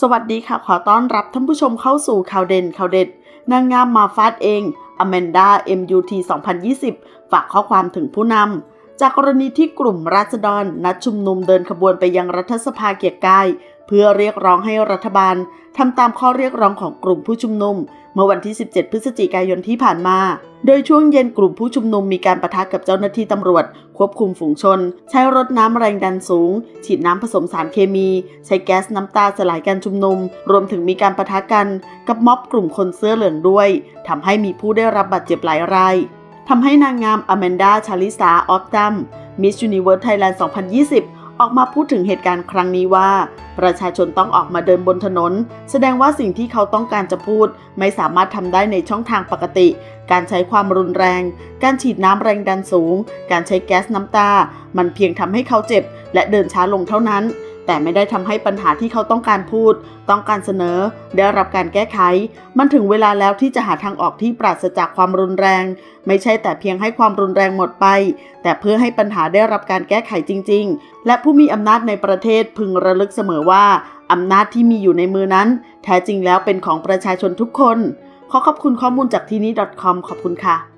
สวัสดีค่ะ ขอต้อนรับท่านผู้ชมเข้าสู่ข่าวเด่นข่าวเด็ด นางงามมาฟาดเองอแมนดา MUT 2020 ฝากข้อความถึงผู้นำ จากกรณีที่กลุ่มราษฎร นัดชุมนุมเดินขบวนไปยังรัฐสภาเกียรติกาย เพื่อเรียกร้องให้รัฐบาลทำตามข้อเรียกร้องของกลุ่มผู้ชุมนุม เมื่อวันที่ 17 พฤศจิกายนที่ผ่านมา โดยช่วงเย็นกลุ่มผู้ชุมนุมมีการประทะกับเจ้าหน้าที่ตำรวจ ควบคุมฝูงชน ใช้รถน้ำแรงดันสูง ฉีดน้ำผสมสารเคมี ใช้แก๊สน้ำตาสลายการชุมนุม รวมถึงมีการประทะกันกับม็อบกลุ่มคนเสื้อเหลืองด้วยทำให้มีผู้ได้รับบาดเจ็บหลายรายทำให้นางงามอแมนดาชาลิสาออฟตัมมิส s u นิเวิร์สไทยแลนด์ 2020 ออกมาพูดถึงเหตุการณ์ครั้งนี้ว่า ประชาชนต้องออกมาเดินบนถนน แสดงว่าสิ่งที่เขาต้องการจะพูด ไม่สามารถทำได้ในช่องทางปกติ การใช้ความรุนแรง การฉีดน้ำแรงดันสูง การใช้แก๊สน้ำตา มันเพียงทำให้เขาเจ็บ และเดินช้าลงเท่านั้น แต่ไม่ได้ทำให้ปัญหาที่เขาต้องการพูด ต้องการเสนอ ได้รับการแก้ไข มันถึงเวลาแล้วที่จะหาทางออกที่ปราศจากความรุนแรง ไม่ใช่แต่เพียงให้ความรุนแรงหมดไป แต่เพื่อให้ปัญหาได้รับการแก้ไขจริง ๆ และผู้มีอำนาจในประเทศพึงระลึกเสมอว่าอำนาจที่มีอยู่ในมือนั้น แท้จริงแล้วเป็นของประชาชนทุกคน ขอขอบคุณข้อมูลจากที่นี่ .com ขอบคุณค่ะ